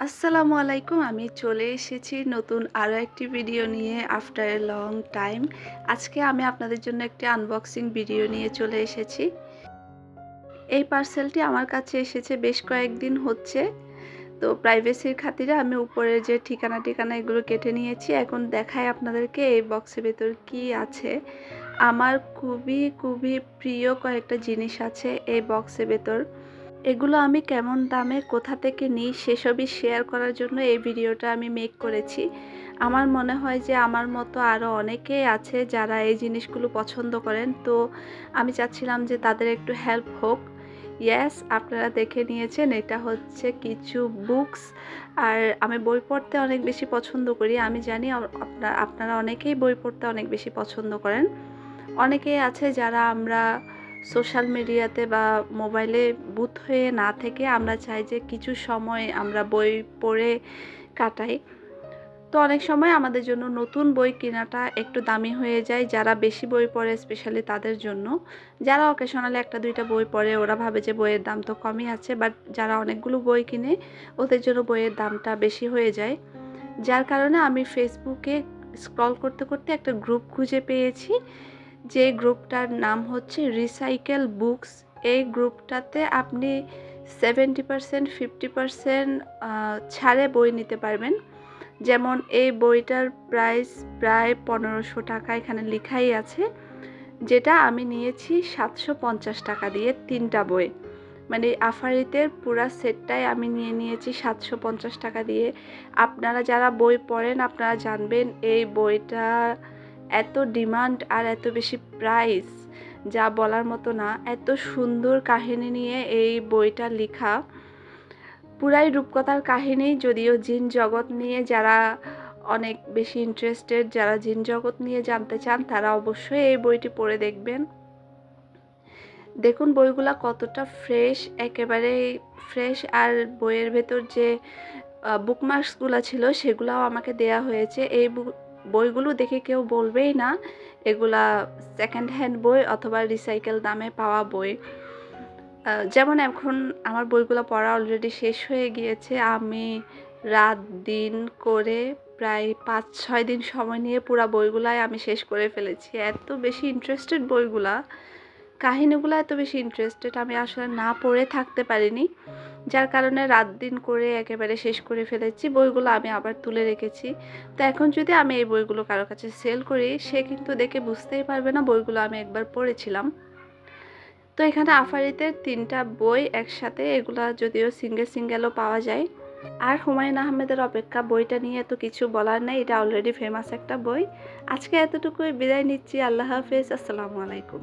আসসালামু আলাইকুম, আমি চলে এসেছি নতুন আরও একটি ভিডিও নিয়ে আফটার এ লং টাইম আজকে আমি আপনাদের জন্য একটি আনবক্সিং ভিডিও নিয়ে চলে এসেছি। এই পার্সেলটি আমার কাছে এসেছে বেশ কয়েকদিন হচ্ছে। তো প্রাইভেসির খাতিরে আমি উপরের যে ঠিকানা ঠিকানা এগুলো কেটে নিয়েছি, এখন দেখাই আপনাদেরকে এই বক্সের ভেতর কি আছে। আমার খুবই খুবই প্রিয় কয়েকটা জিনিস আছে এই বক্সের ভেতর। এগুলো আমি কেমন দামে কোথা থেকে নিই সেসবই শেয়ার করার জন্য এই ভিডিওটা আমি মেক করেছি। আমার মনে হয় যে আমার মতো আরও অনেকেই আছে যারা এই জিনিসগুলো পছন্দ করেন। তো আমি চাচ্ছিলাম যে তাদের একটু হেল্প হোক। ইয়েস আপনারা দেখে নিয়েছেন, এটা হচ্ছে কিছু বুকস আর আমি বই পড়তে অনেক বেশি পছন্দ করি। আমি জানি আপনারা অনেকেই বই পড়তে অনেক বেশি পছন্দ করেন। অনেকেই আছে যারা আমরা সোশ্যাল মিডিয়াতে বা মোবাইলে বুথ হয়ে না থেকে আমরা চাই যে কিছু সময় আমরা বই পড়ে কাটাই। তো অনেক সময় আমাদের জন্য নতুন বই কেনাটা একটু দামি হয়ে যায়, যারা বেশি বই পড়ে স্পেশালি তাদের জন্য। যারা অকেশনালি একটা দুইটা বই পড়ে, ওরা ভাবে যে বইয়ের দাম তো কমই আছে বাট যারা অনেকগুলো বই কিনে, ওদের জন্য বইয়ের দামটা বেশি হয়ে যায়। যার কারণে আমি ফেসবুকে স্ক্রল করতে করতে একটা গ্রুপ খুঁজে পেয়েছি। যে গ্রুপটার নাম হচ্ছে রিসাইকেল বুকস এই গ্রুপটাতে আপনি সেভেন্টি পারসেন্ট ফিফটি পারসেন্ট ছাড়ে বই নিতে পারবেন। যেমন এই বইটার প্রাইস প্রায় পনেরোশো টাকা এখানে লেখাই আছে, যেটা আমি নিয়েছি সাতশো পঞ্চাশ টাকা দিয়ে তিনটা বই। মানে আফারিতের পুরা সেটটাই আমি নিয়ে নিয়েছি সাতশো পঞ্চাশ টাকা দিয়ে। আপনারা যারা বই পড়েন, আপনারা জানবেন এই বইটা এত ডিমান্ড আর এত বেশি প্রাইস, যা বলার মতো না, এত সুন্দর কাহিনী নিয়ে এই বইটা লেখা। পুরাই রূপকথার কাহিনী, যদিও জিন জগৎ নিয়ে যারা অনেক বেশি ইন্টারেস্টেড যারা জিন জগৎ নিয়ে জানতে চান, তারা অবশ্যই এই বইটি পড়ে দেখবেন। দেখুন বইগুলা কতটা ফ্রেশ একেবারে ফ্রেশ আর বইয়ের ভেতর যে বুকমার্কসগুলো ছিল, সেগুলাও আমাকে দেয়া হয়েছে। এই বুক বইগুলো দেখে কেউ বলবেই না। এগুলা সেকেন্ড হ্যান্ড বই অথবা রিসাইকেল দামে পাওয়া বই। যেমন এখন আমার বইগুলো পড়া অলরেডি শেষ হয়ে গিয়েছে। আমি রাত দিন করে প্রায় পাঁচ, ছয় দিন সময় নিয়ে পুরা বইগুলাই আমি শেষ করে ফেলেছি। এত বেশি ইন্টারেস্টেড বইগুলা। কাহিনীগুলো এত বেশি ইন্টারেস্টেড আমি আসলে না পড়ে থাকতে পারিনি। যার কারণে রাত দিন করে একেবারে শেষ করে ফেলেছি, বইগুলো আমি আবার তুলে রেখেছি। তো এখন যদি আমি এই বইগুলো কারও কাছে সেল করি, সে কিন্তু দেখে বুঝতেই পারবে না বইগুলো আমি একবার পড়েছিলাম। তো এখানে আফারিতে তিনটা বই একসাথে, এগুলা যদিও সিঙ্গেল সিঙ্গেলও পাওয়া যায়। আর হুমায়ুন আহমেদের অপেক্ষা বইটা নিয়ে এত কিছু বলার নেই, এটা অলরেডি ফেমাস একটা বই। আজকে এতটুকুই, বিদায় নিচ্ছি, আল্লাহ হাফেজ, আসসালামু আলাইকুম।